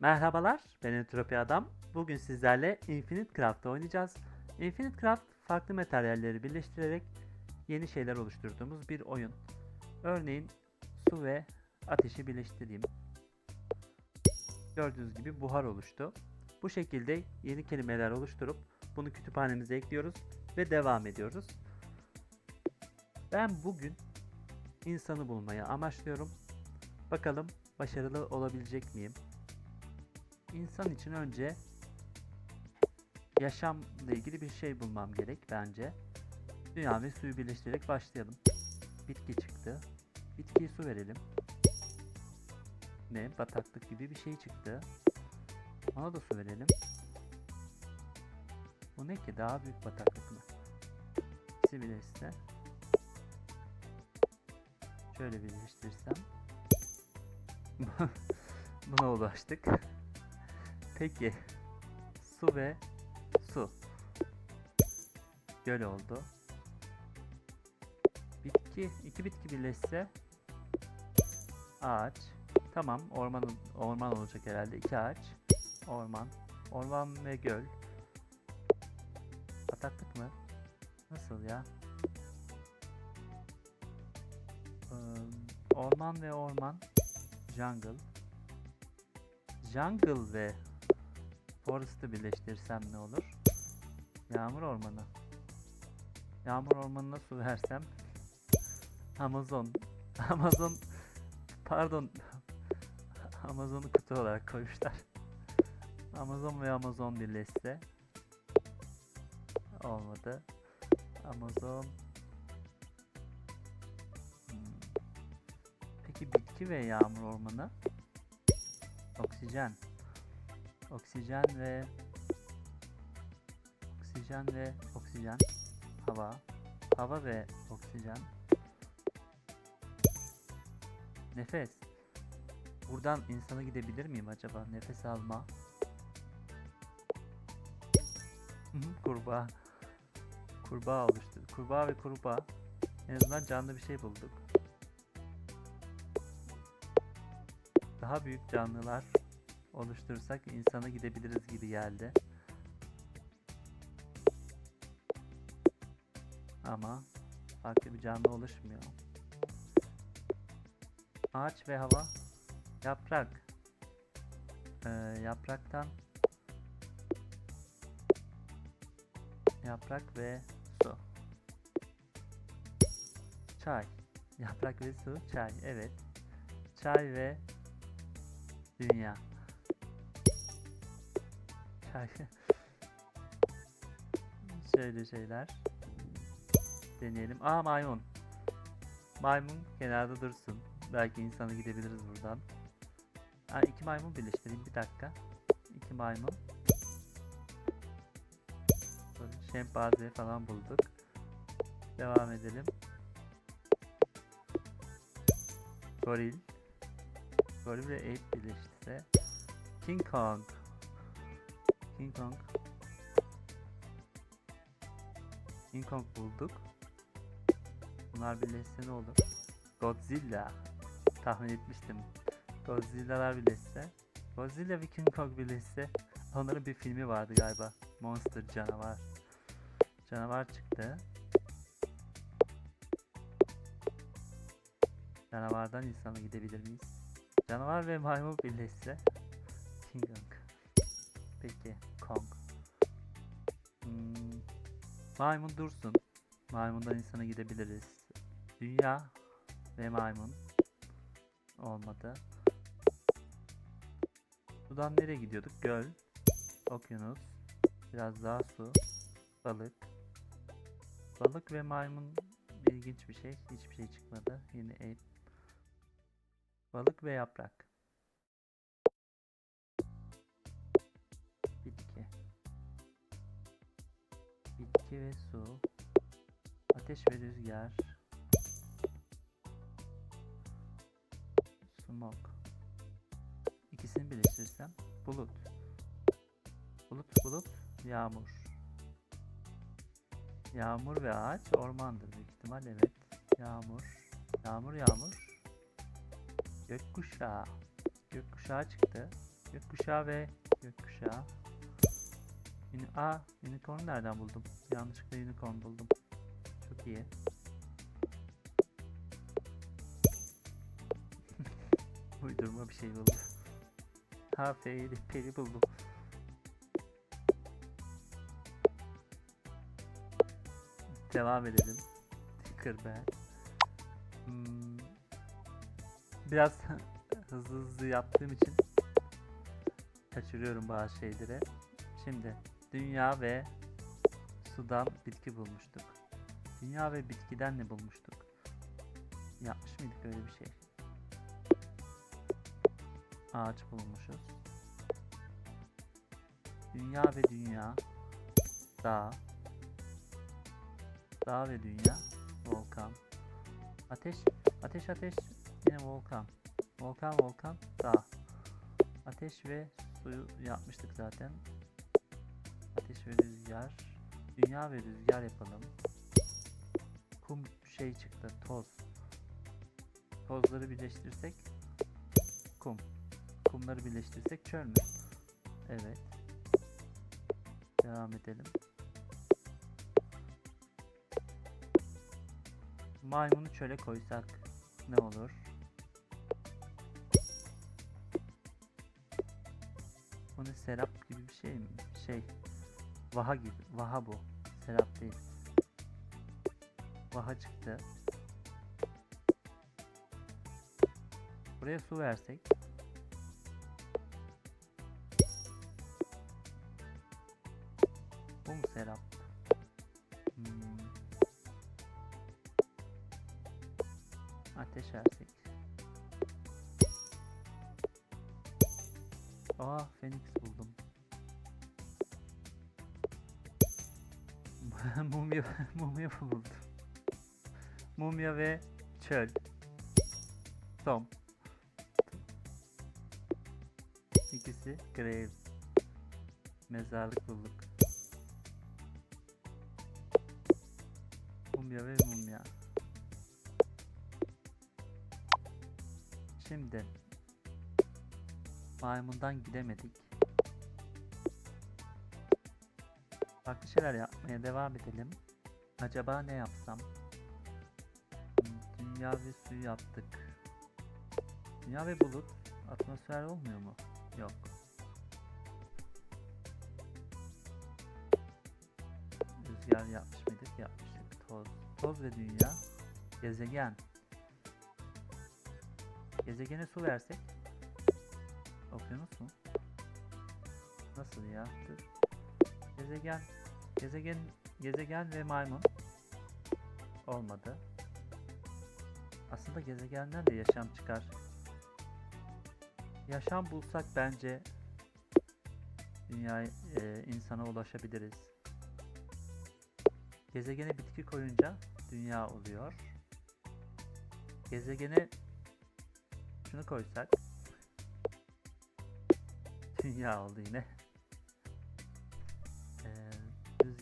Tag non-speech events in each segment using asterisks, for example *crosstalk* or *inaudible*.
Merhabalar, ben Entropi Adam. Bugün sizlerle Infinite Craft oynayacağız. Infinite Craft, farklı materyalleri birleştirerek yeni şeyler oluşturduğumuz bir oyun. Örneğin su ve ateşi birleştireyim. Gördüğünüz gibi buhar oluştu. Bu şekilde yeni kelimeler oluşturup bunu kütüphanemize ekliyoruz ve devam ediyoruz. Ben bugün insanı bulmayı amaçlıyorum. Bakalım başarılı olabilecek miyim? İnsan için önce yaşamla ilgili bir şey bulmam gerek bence. Dünya ve suyu birleştirerek başlayalım. Bitki çıktı. Bitkiye su verelim. Ne? Bataklık gibi bir şey çıktı. Ona da su verelim. Bu ne ki? Daha büyük bataklık mı? Birleşse. Şöyle birleştirsem. *laughs* Buna ulaştık. Peki. Su ve su. Göl oldu. Bitki, iki bitki birleşse ağaç. Tamam, orman orman olacak herhalde. İki ağaç. Orman. Orman ve göl. Bataklık mı? Nasıl ya? Ee, orman ve orman. Jungle. Jungle ve Forest'ı birleştirsem ne olur? Yağmur ormanı. Yağmur ormanına su versem Amazon. *laughs* Amazon pardon *laughs* Amazon'u kutu olarak koymuşlar. Amazon ve Amazon birleşse olmadı. Amazon Hmm. Peki bitki ve yağmur ormanı? Oksijen. Oksijen ve oksijen ve oksijen. Hava. Hava ve oksijen. Nefes. Buradan insana gidebilir miyim acaba? Nefes alma. Kurbağa. Kurbağa oluştu. Kurbağa ve kurbağa. En azından canlı bir şey bulduk. Daha büyük canlılar oluşturursak insana gidebiliriz gibi geldi. Ama farklı bir canlı oluşmuyor. Ağaç ve hava. Yaprak. Ee, yapraktan yaprak ve su. Çay. Yaprak ve su, çay. Evet. Çay ve dünya. Çay. *laughs* Şöyle şeyler. Deneyelim. Aa maymun. Maymun kenarda dursun. Belki insana gidebiliriz buradan. Aa, iki maymun birleştireyim. Bir dakika. İki maymun. Şempanze falan bulduk. Devam edelim. Goril. Goril ve ape birleştirse. King Kong. King Kong. King Kong bulduk. Bunlar birleşse ne olur? Godzilla. Tahmin etmiştim. Godzilla'lar birleşse. Godzilla ve King Kong birleşse. Onların bir filmi vardı galiba. Monster canavar. Canavar çıktı. Canavardan insana gidebilir miyiz? Canavar ve maymun birleşse. King Kong. Peki. Kong. Hmm, maymun dursun. Maymundan insana gidebiliriz. Dünya ve maymun. Olmadı. Sudan nereye gidiyorduk? Göl. Okyanus. Biraz daha su. Balık. Balık ve maymun ilginç bir şey. Hiçbir şey çıkmadı. Yine ape. Balık ve yaprak. Bitki ve su. Ateş ve rüzgar. Smoke. İkisini birleştirirsem bulut. Bulut bulut yağmur. Yağmur ve ağaç ormandır büyük ihtimal evet. Yağmur. Yağmur yağmur. Gökkuşağı. Gökkuşağı çıktı. Gökkuşağı ve gökkuşağı. Uni Aa, unicorn nereden buldum? Yanlışlıkla unicorn buldum. Çok iyi. *laughs* Uydurma bir şey buldum. Ha peri, peri buldum. Devam edelim. Tinkerbell. Hmm, biraz *laughs* hızlı hızlı yaptığım için kaçırıyorum bazı şeyleri. Şimdi dünya ve sudan bitki bulmuştuk. Dünya ve bitkiden ne bulmuştuk? Yapmış mıydık öyle bir şey? Ağaç bulmuşuz. Dünya ve dünya. Dağ. Dağ ve dünya. Volkan. Ateş. Ateş ateş. Yine volkan. Volkan volkan. Dağ. Ateş ve suyu yapmıştık zaten. Ateş ve rüzgar. Dünya ve rüzgar yapalım. Kum şey çıktı. Toz. Tozları birleştirsek kum. Kumları birleştirsek çöl mü? Evet. Devam edelim. Maymunu çöle koysak ne olur? Bu ne serap gibi bir şey mi? Şey. Vaha gibi. Vaha bu. Serap değil. Vaha çıktı. Buraya su versek. Bu mu serap? Hmm. Ateş versek. Aa Phoenix buldum. *laughs* mumya mumya buldum. Mumya ve çöl. Tom. İkisi grave. Mezarlık bulduk. Mumya ve mumya. Şimdi maymundan gidemedik. Farklı şeyler yapmaya devam edelim. Acaba ne yapsam? Dünya ve suyu yaptık. Dünya ve bulut. Atmosfer olmuyor mu? Yok. Rüzgar yapmış mıydık? Yapmıştık. Toz. Toz ve dünya. Gezegen. Gezegene su versek. Okyanus mu? Nasıl ya? Gezegen. Gezegen. Gezegen ve maymun. Olmadı. Aslında gezegenden de yaşam çıkar. Yaşam bulsak bence dünya e, insana ulaşabiliriz. Gezegene bitki koyunca dünya oluyor. Gezegene şunu koysak *laughs* dünya oldu yine.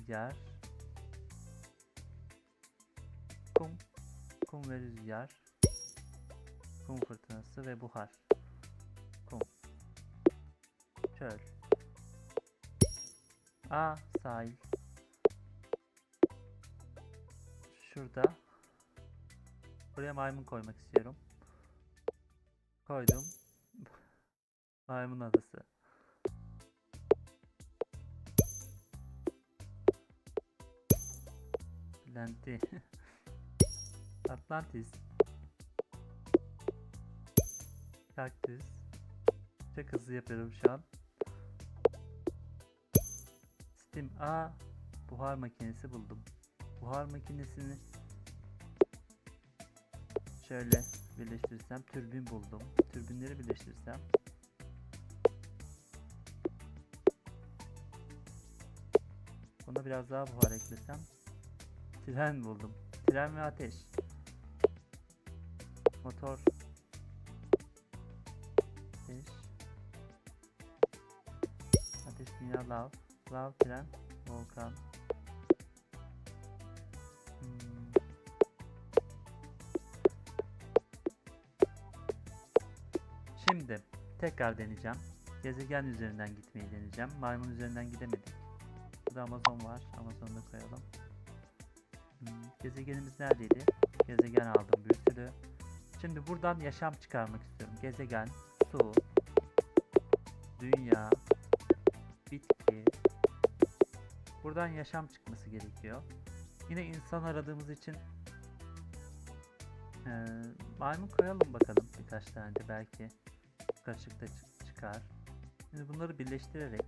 Rüzgar. Kum kum ve rüzgar. Kum fırtınası ve buhar. Kum. Çöl. A sahil. Şurada. Buraya maymun koymak istiyorum. Koydum. *laughs* Maymun adası Atlanti *laughs* Atlantis. Kaktüs Çok hızlı yapıyorum şu an. Steam. A Buhar makinesi buldum. Buhar makinesini Şöyle birleştirsem türbin buldum. Türbinleri birleştirsem. Buna biraz daha buhar eklesem Tren buldum. Tren ve ateş. Motor. Ateş. Ateş dünya lav. Lav tren. Volkan. Hmm. Şimdi tekrar deneyeceğim. gezegen üzerinden gitmeyi deneyeceğim. Maymun üzerinden gidemedik. Burada Amazon var. Amazon'da koyalım. Gezegenimiz neredeydi? Gezegen aldım bir. Şimdi buradan yaşam çıkarmak istiyorum. Gezegen, su, dünya, bitki. Buradan yaşam çıkması gerekiyor. Yine insan aradığımız için eee, maymun koyalım bakalım birkaç tane de belki karışıkta çı- çıkar. Şimdi bunları birleştirerek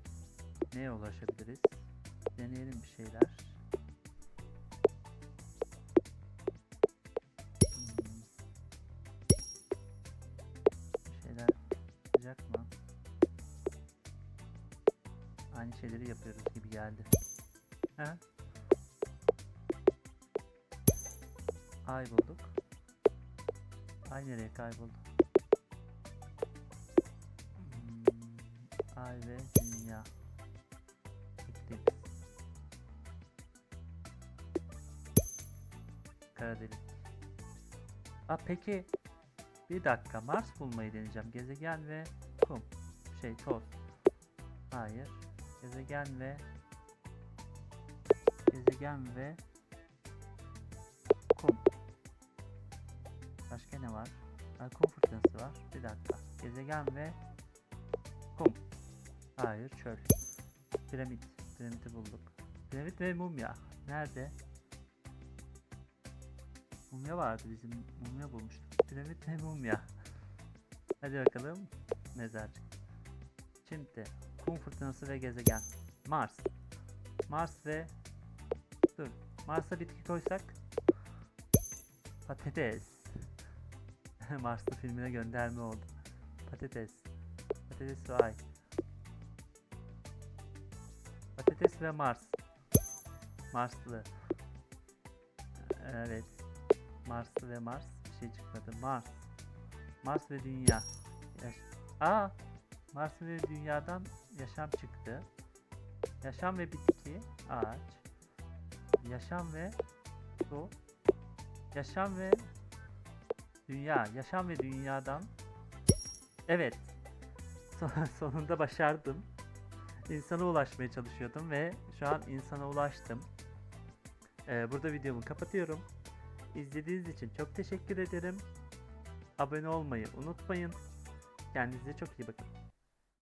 neye ulaşabiliriz? Deneyelim bir şeyler. Aynı şeyleri yapıyoruz gibi geldi. He? Ay bulduk. Ay nereye kayboldu? Hmm, Ay ve dünya. Gittik. Kara delik. Aa peki bir dakika Mars bulmayı deneyeceğim. Gezegen ve kum. Şey toz. Hayır. Gezegen ve gezegen ve kum. Başka ne var? Ha, kum fırtınası var. Bir dakika. Gezegen ve kum. Hayır çöl. Piramit. Piramidi bulduk. Piramit ve mumya. Nerede? Mumya vardı bizim. Mumya bulmuştuk. Piramit ve mumya. Hadi bakalım. Mezarcık. Şimdi kum fırtınası ve gezegen. Mars. Mars ve dur. Mars'a bitki koysak patates. *laughs* Marslı filmine gönderme oldu. Patates. Patates ve ay. Patates ve Mars. Marslı. Evet. Marslı ve Mars. Bir şey çıkmadı. Mars. Mars ve Dünya. Aa! Mars ve Dünya'dan yaşam çıktı. Yaşam ve bitki. Ağaç. Yaşam ve su. Yaşam ve dünya. Yaşam ve dünyadan. Evet. *laughs* Son- Sonunda başardım. İnsana ulaşmaya çalışıyordum ve şu an insana ulaştım. Ee, burada videomu kapatıyorum. İzlediğiniz için çok teşekkür ederim. Abone olmayı unutmayın. Kendinize çok iyi bakın.